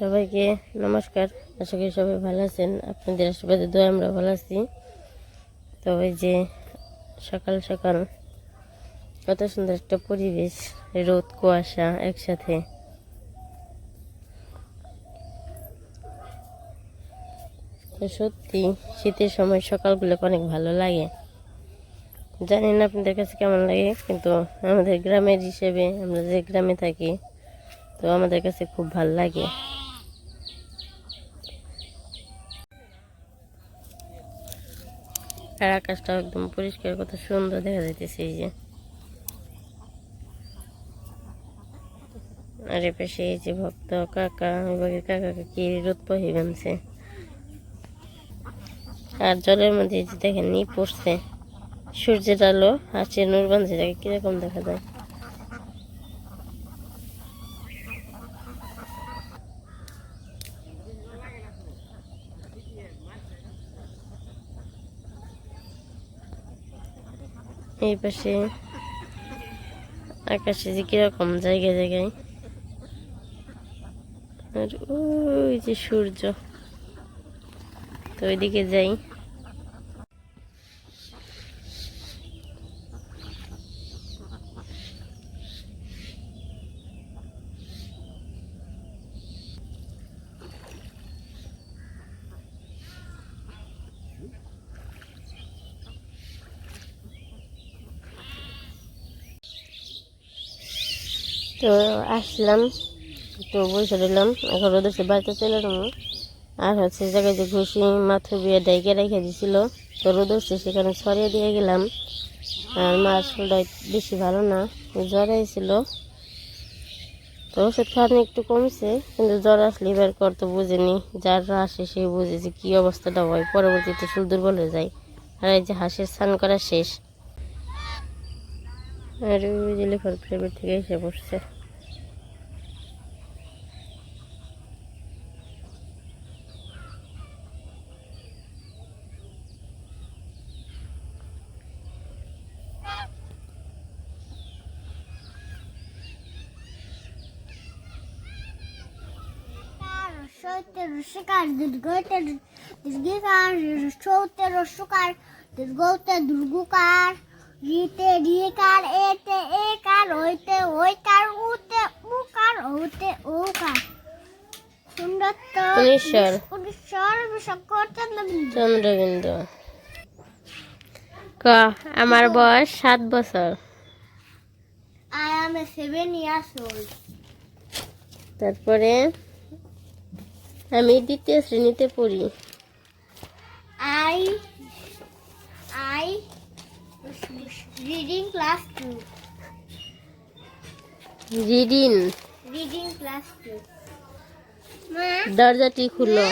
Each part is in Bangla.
সবাইকে নমস্কার। আশা করি সবাই ভালো আছেন। আপনাদের আশীর্বাদে, দোয়া আমরা ভালো আছি। তো ওই যে সকাল সকাল কত সুন্দর একটা পরিবেশ, রোদ, কুয়াশা একসাথে। তো সত্যি শীতের সময় সকালগুলো অনেক ভালো লাগে। জানি না আপনাদের কাছে কেমন লাগে, কিন্তু আমাদের গ্রামের হিসেবে আমরা যে গ্রামে থাকি, তো আমাদের কাছে খুব ভালো লাগে। আর আকাশটাও একদম পরিষ্কার, কত সুন্দর দেখা যাইতেছে এই যে। আর এ পাশে এই যে ভক্ত কাকা ওইভাবে কাকা কাকি রোদ পহি বানছে? আর জলের মধ্যে যে দেখেন নি পড়ছে। সূর্যের আলো আর চেনুর নূর বানছে, তাকে কীরকম দেখা যায়? এই পাশে আকাশে যে কীরকম জায়গায় জায়গায়। আর ওই যে সূর্য। তো ওইদিকে যাই। তো আসলাম তো বসে রইলাম। এখন রোদের সে বাড়িতে চলে যাব। আর হচ্ছে জায়গায় যে ঘুষি, মাথু বিয়ে ডাইকে রেখে দিছিল। তো রোদ উঠছে, সেখানে ছড়িয়ে দিয়ে গেলাম। আর মার শরীরটা বেশি ভালো না জ্বর হয়েছিল। তো ওষুধ খাওয়ানো একটু কমছে, কিন্তু জ্বর আসলে এবার করতে বুঝেনি। যার আসে সে বুঝে যে কী অবস্থাটা হয়, পরবর্তীতে শুধু দুর্বল হয়ে যায়। আর এই যে হাঁসের স্নান করা শেষ। আর ওই যে লেখার প্রাইভেট থেকে এসে পড়ছে রসিকার দুর্গতে দুর্গিকার সৌতে রসুকার দুর্গতে দুর্গুকার রিতে রিকার এতে একার ওইতে ওইকার উতে উকার ওতে ওকার সুন্দর তো উনিশ্বর। উনিশ্বর চন্দ্রবিন্দু। চন্দ্রবিন্দু। ক আমার বয়স সাত বছর। Am a seven years old. তারপরে আমি দ্বিতীয় শ্রেণীতে পড়ি। I I reading class two. রিডিন Reading class two. মা দরজাটি খুলো।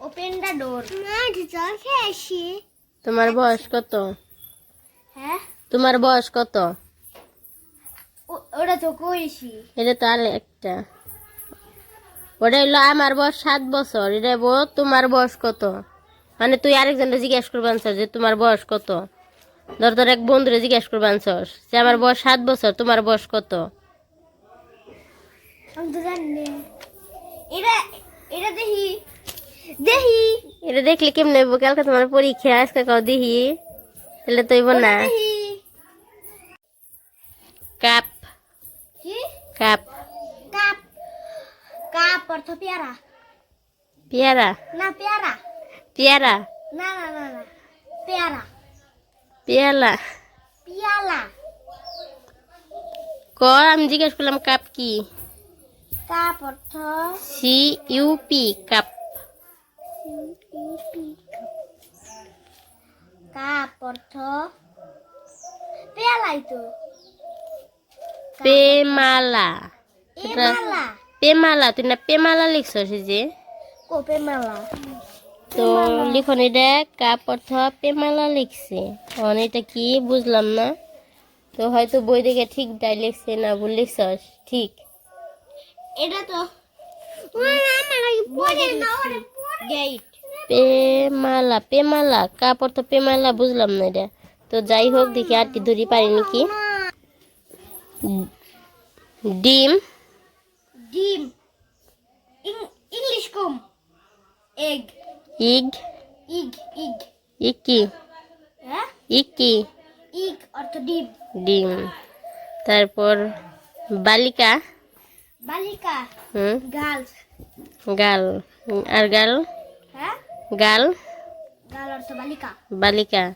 ওপেন দ্য ডোর মা জল খেয়ে আসি তোমার বয়স কত? হ্যাঁ তোমার বয়স কত? ও- ওটা তো কইছি। এটা তো আর একটা। ওটা হলো আমার বয়স সাত বছর। এটা বল তোমার বয়স কত? মানে তুই আরেকজনটা জিজ্ঞেস করবান স্যার যে তোমার বয়স কত? ধর তোর এক বন্ধুরে জিজ্ঞেস করবান স্যার যে আমার বয়স সাত বছর তোমার বয়স কত? আমি তো জানি না। এটা এটা দেখি দেখি। এটা দেখলে কেমনে হইব? কালকে তোমার পরীক্ষা আজকে কাও দেখি। তাহলে তো হইব না। কাপ। কি? কাপ। কাপ। কাপ অর্থ পেয়ারা। পেয়ারা? না পেয়ারা। পেয়ারা? না না না না। পেয়ারা। পেয়ালা। পিয়ালা। ক আমি জিজ্ঞেস করলাম কাপ কি? কাপ অর্থ? C U P. কাপ। অর্থ? পেয়ালাই তো। পেমালা। পেমালা। তুই না পেমালা লিখছস এই যে? কোপে মালা তো লিখন এটা কাপ অর্থ পেমালা লিখছে। এখন এটা কি? বুঝলাম না। তো হয়তো বই দেখে ঠিক তাই লিখছে না ভুল লিখছস? ঠিক। এটা তো পেমালা পেমালা কাপ অর্থ পেমালা বুঝলাম না এটা। তো যাই হোক দেখি কি ধরি পারি নাকি। ডিম। ডিম। ইংলিশ কম। এগ। ইগ। ইগ ইগ। ইগ কি হ্যাঁ? ইগ কি ইগ অর্থ ডিম। ডিম। তারপর বালিকা। বালিকা। হুম। গাল। গাল। আর গাল? হ্যাঁ? গাল। গার্ল অর্থ বালিকা। বালিকা।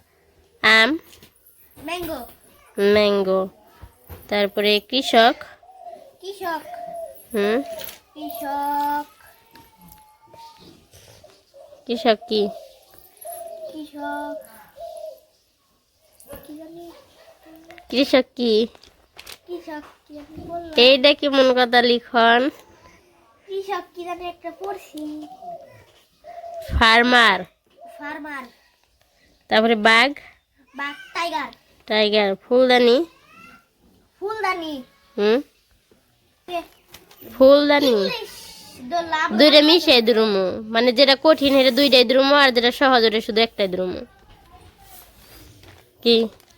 আম। ম্যাঙ্গো। ম্যাঙ্গো। তারপরে কৃষক। কৃষক। হুম। কৃষক। কৃষক কি? কৃষক। কি? কৃষক কি এইটা কেমন কথা লিখন। কৃষক কি জানি একটা পড়ছি। ফার্মার। ফার্মার। তারপরে বাঘ। বা টাইগার। টাইগার ফুলদানি। ফুলদানি। হুম? ফুলদানি। দুইটা মিশে দ্রুমু। মানে যেটা কঠিন এটা দুইটাই দ্রুমু আর যেটা সহজ ওটা শুধু একটাই দ্রুমু। কি?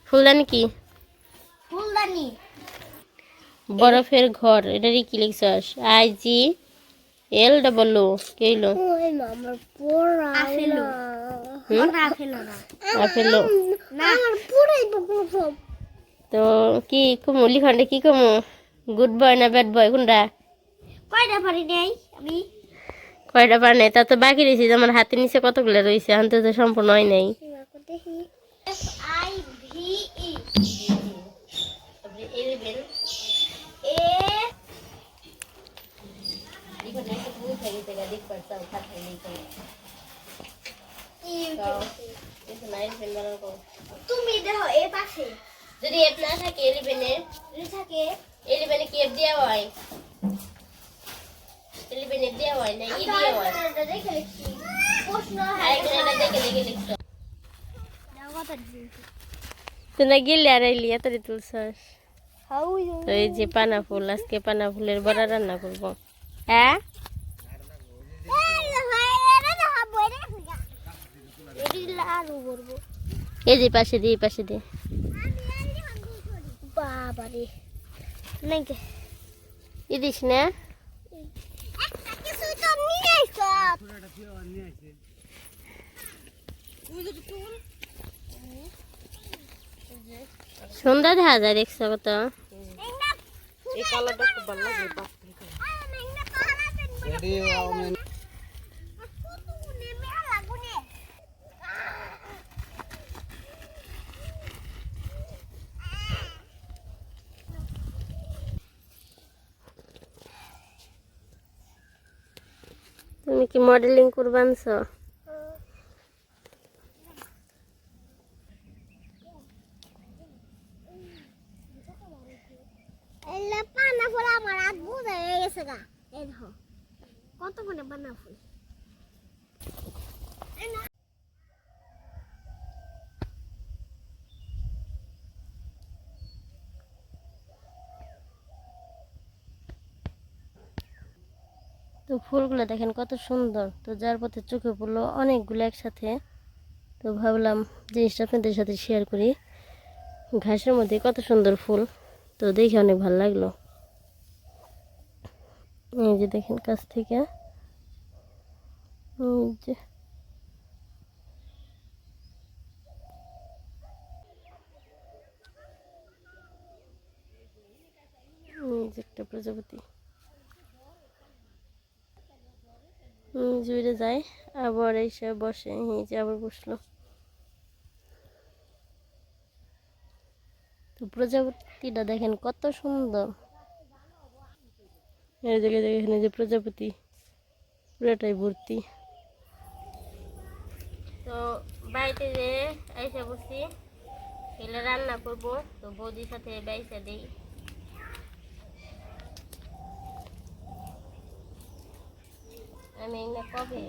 ফুলদানি কি? ফুলদানি। বরফের ঘর এটারই কি লিখছস? আই জি এল ডাবল ও কে হইল তো কি কমু লিখনটা কি কমু? গুড বয় না ব্যাড বয় কোনটা? কয়টা পারি নেই? কয়টা পার নাই? তা তো বাকি রয়েছে আমার হাতের নিচে কতগুলো রয়েছে? আনতে তো সম্পূর্ণ হয় নাই। দেখি। এফ আই ভি ই এ তুমি দেখো এ পাশে। যদি এপ না থাকে এলিভেনের থাকে। এলিভেনে কি এপ দেওয়া হয়? দেওয়া হয় না ই দেওয়া হয় গেলি আর এলি এত তুলছস তো এই যে পানা ফুল আজকে পানা ফুলের বড়া রান্না করব। হ্যাঁ? এই যে পাশে দিয়ে এই পাশে দিয়ে বাবারে। নাকি ইদিস না। তো সুন্দর দেখা যায় দেখছ কত? এই কালারটা খুব ভালো লাগে তুমি কি মডেলিং করবে আনছো এলা পানা ফুল আমার হাত বুঝে হয়ে গেছে গা এই দেখো কত করে পানা ফুল তো ফুলগুলো দেখেন কত সুন্দর। তো যার পথে চোখে পড়ল অনেকগুলো একসাথে। তো ভাবলাম জিনিসটা আপনাদের সাথে শেয়ার করি। ঘাসের মধ্যে কত সুন্দর ফুল। তো দেখে অনেক ভালো লাগল। এই যে দেখেন কাছ থেকে। যে একটা প্রজাপতি হুম, জুড়ে যায়, আবার এসে বসে, এই যে আবার বসল। তো প্রজাপতিটা দেখেন কত সুন্দর। এই জায়গায় এই যে প্রজাপতি, পুরোটাই ভর্তি। তো বাড়িতে যে এসে বসি, এলে রান্না করব, তো বৌদির সাথে বাইসা দিই। আমি না কবে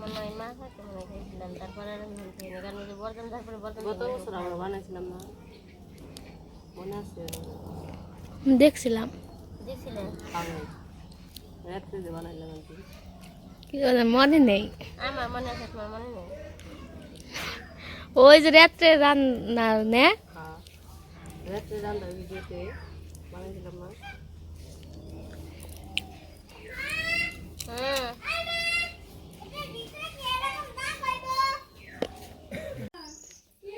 মনে হয় মা থাকে মনে খেয়েছিলাম তারপরে আর আমি ভুলতে না কারণ ওই যে বর্জন তারপরে বর্জন গত বছর আমরা বানাইছিলাম না। মনে আছে? দেখছিলাম। পাগল রাত্রে যে বানাইলাম আর কি। কি বলে মনে নেই। আমার মনে আছে তোমার মনে নেই? ওই যে রাত্রে রান্না নে? হ্যাঁ। রাত্রে রান্না ভিডিওতে বানাইছিলাম না।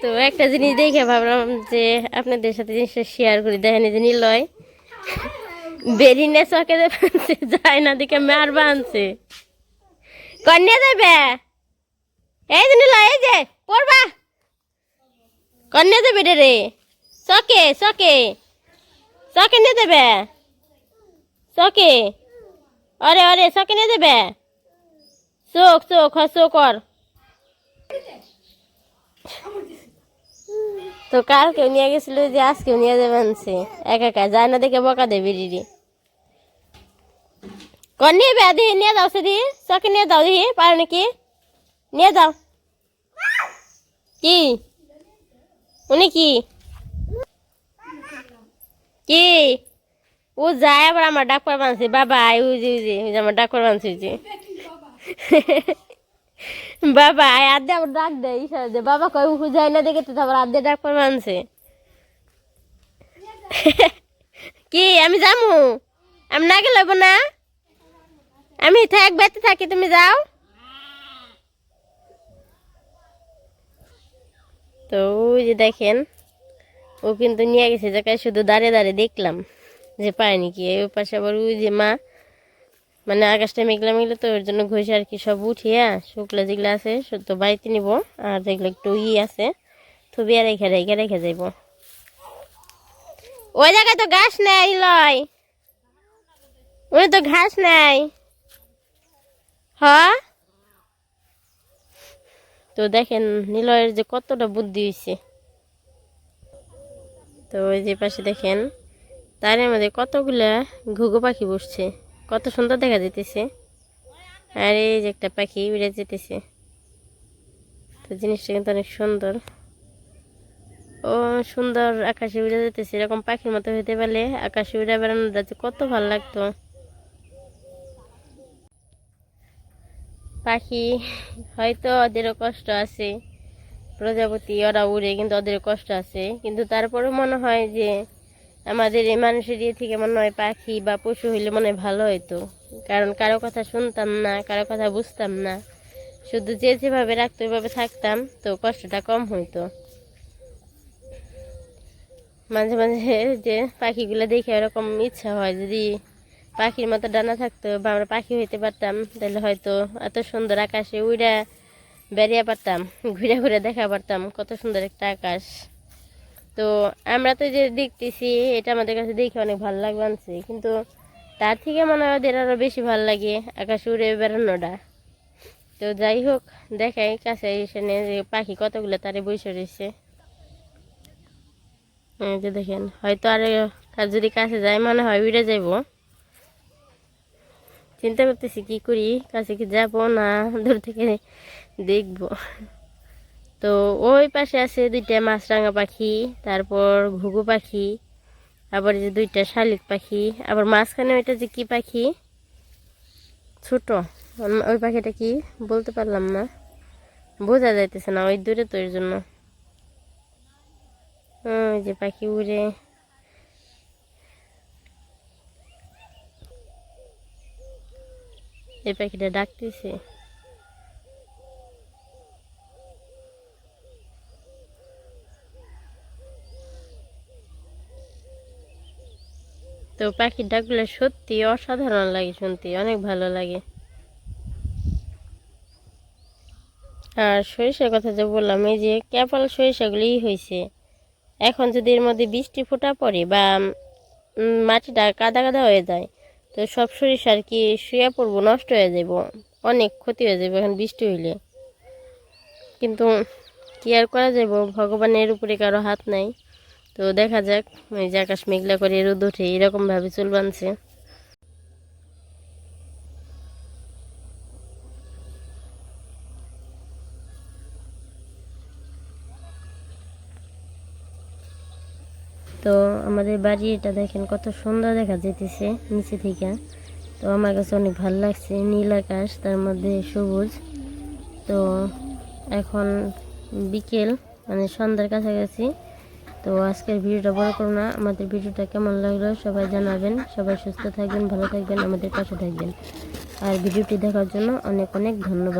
তো একটা জিনিস দেখে ভাবলাম যে আপনাদের সাথে জিনিসটা শেয়ার করি। দেখেন এই যে নিলয় বেরিনে চকে বানছে, যায় না দিকে মার বানছে। কন্যা দেবে এই যে নিলয়, এই যে, পড়বা। কন্যা দেবে রে। চকে চকে চকে নিয়ে দেবে চকে অরে অরে চকে নিয়ে দেবে চোখ চোখ, হ, চোখ কর। তো কালকেও নিয়ে গেছিল যে আজকেও নিয়ে যাবে আনছে। একা একা যায় না দেখে বকা দেবে দিদি কর নিয়ে বে দিহি নিয়ে যাও সেদি। চকে নিয়ে যাও দিহি পারো নাকি? নিয়ে যাও। কি? উনি কি? কি? ও যায় আবার আমার ডাক্তার বানছে বাবা ওই যে আমার ডাক্তার বানছে বাবা আদে আবার ডাক দেয় ইশারা দে। বাবা কয় উঠু যায় না দেখে তো তারপর আদে ডাক্তার বানছে কি, আমি যামু? আমি না গেলে না? আমি থাক বেঁচে থাকি, তুমি যাও। তো ওই যে দেখেন, ও কিন্তু নিয়ে গেছে জায়গায় শুধু দাঁড়িয়ে দাঁড়িয়ে দেখলাম, যে পায়নি কি, ওই পাশে আবার ওই যে মা মানে আকাশটা মেঘলা মেঘলা তো, ওর জন্য ঘষে আর কি সব উঠিয়া শুকলা যেগুলো আছে তো বাড়িতে নিব। আর যেগুলো একটু ই আছে, থুবি আর রেখে রেখে রেখে যাইব। ওই জায়গায় তো ঘাস নেই, লয়। ওই তো ঘাস নেই। হ? তো দেখেন, নিলয়ের যে কতটা বুদ্ধি হয়েছে তো ওই যে পাশে দেখেন তারের মধ্যে কতগুলা ঘুঘু পাখি বসছে। কত সুন্দর দেখা যেতেছে আর এই যে একটা পাখি উড়ে যেতেছে তো জিনিসটা কিন্তু অনেক সুন্দর। ও সুন্দর আকাশে উড়ে যেতেছে এরকম পাখির মতো হইতে পারলে আকাশে উড়ে বেড়ানোটা যে কত ভালো লাগতো। পাখি, হয়তো ওদেরও কষ্ট আছে। প্রজাপতি, ওরা উড়ে কিন্তু ওদেরও কষ্ট আছে। কিন্তু তারপরেও মনে হয় যে আমাদের এই মানুষের ইয়ে থেকে মনে হয় পাখি বা পশু হইলে মনে ভালো হইতো। কারণ কারও কথা শুনতাম না, কারও কথা বুঝতাম না। শুধু যে যেভাবে রাখতো, ওইভাবে থাকতাম, তো কষ্টটা কম হইতো। মাঝে মাঝে যে পাখিগুলো দেখে এরকম ইচ্ছা হয়, যদি পাখির মতো ডানা থাকতো বা আমরা পাখি হইতে পারতাম, তাহলে হয়তো এত সুন্দর আকাশে উড়া বেরিয়ে পারতাম ঘুরে ঘুরে দেখা পারতাম, কত সুন্দর একটা আকাশ। তো আমরা তো যে দেখতেছি, এটা আমাদের কাছে দেখে অনেক ভালো লাগছে কিন্তু তার থেকে মনে হয় ওদের আরও বেশি ভালো লাগে আকাশে উড়ে বেড়ানোটা। তো যাই হোক, দেখাই কাছে এসে যে পাখি কতগুলো তারে বসে রয়েছে। যে দেখেন, হয়তো আর যদি কাছে যায় মনে হয় উড়ে যাইব। চিন্তা করতেছি কি করি, কাছে কি যাব না, দূর থেকে দেখব। তো ওই পাশে আছে দুইটা মাছরাঙা পাখি, তারপর ঘুঘু পাখি, আবার যে দুইটা শালিক পাখি, আবার মাঝখানে ওইটা যে কি পাখি? ছোট। ওই পাখিটা কি? বলতে পারলাম না। বোঝা যাইতেছে না, ওই দূরে তো এর জন্য ওই যে পাখি উড়ে। এই পাখিটা ডাকতেছে। তো পাখির ডাকগুলো সত্যি অসাধারণ লাগে শুনতে, অনেক ভালো লাগে। আর সরিষার কথা যে বললাম, এই যে ক্যাপাল সরিষাগুলিই হয়েছে। এখন যদি এর মধ্যে বৃষ্টি ফোটা পড়ে বা মাটিটা কাদা কাদা হয়ে যায়, তো সব সরিষা আর কি শুয়ে পড়ব, নষ্ট হয়ে যাব অনেক ক্ষতি হয়ে যাবে এখন বৃষ্টি হইলে। কিন্তু কি আর করা যাব ভগবানের উপরে কারও হাত নাই। তো দেখা যাক, এই যে আকাশ মেঘলা করে রোদ ওঠে এরকমভাবে চুল বানছে তো আমাদের বাড়ি এটা দেখেন কত সুন্দর দেখা যেতেছে নিচে থেকে। তো আমার কাছে অনেক ভালো লাগছে, নীল আকাশ, তার মধ্যে সবুজ। তো এখন বিকেল মানে সন্ধ্যার কাছাকাছি। তো আজকের ভিডিওটা বড় করো না। আমাদের ভিডিওটা কেমন লাগল সবাই জানাবেন। সবাই সুস্থ থাকবেন, ভালো থাকবেন, আমাদের পাশে থাকবেন। আর ভিডিওটি দেখার জন্য অনেক অনেক ধন্যবাদ।